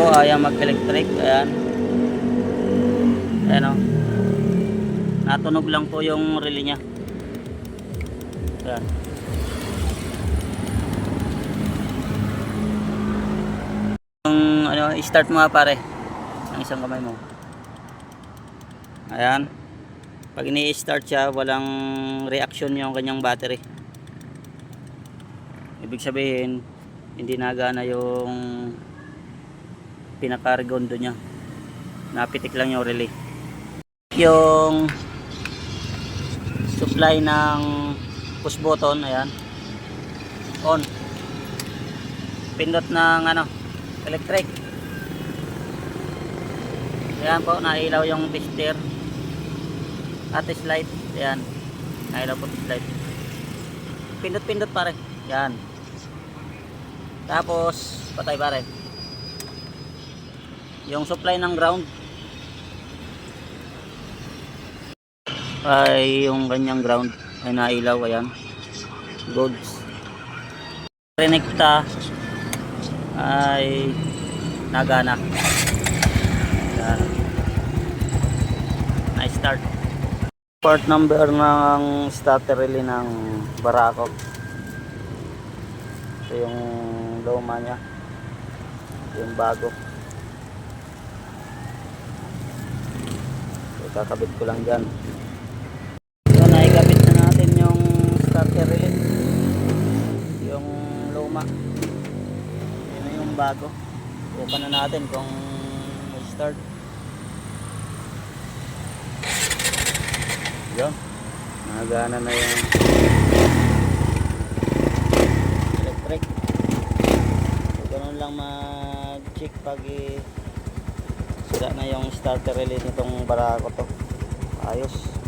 po ayaw mag-electric ayan. Ayan o natunog lang po yung relay niya. Ayan. Yung ano, start mo pare ng isang kamay mo. Ayan. Pag ini-start siya walang reaction yung kanyang battery. Ibig sabihin hindi nagana yung pinaka-regondo niya. Napitik lang yung relay. Yung supply ng push button ayan. On. Pindot ng ano electric. Ayan po nailaw yung tester at light ayan. Nailaw po light. Pindot pindot pare yan tapos patay pare yung supply ng ground. Ay yung kanyang ground. Ay nailaw ayan. Goods. Renekta. Ay nagana. Ayan. Na start. Part number ng starter relay ng Barako. Ito yung luma niya. Yung bago so, kakabit ko lang dyan. So naikabit na natin yung starter relay yung luma. Yun na yung bago. Bukan na natin kung start. Yun. Nagana na yung electric. So ganun lang mag check pag i- sira na yung starter relay nitong barako to. Ayos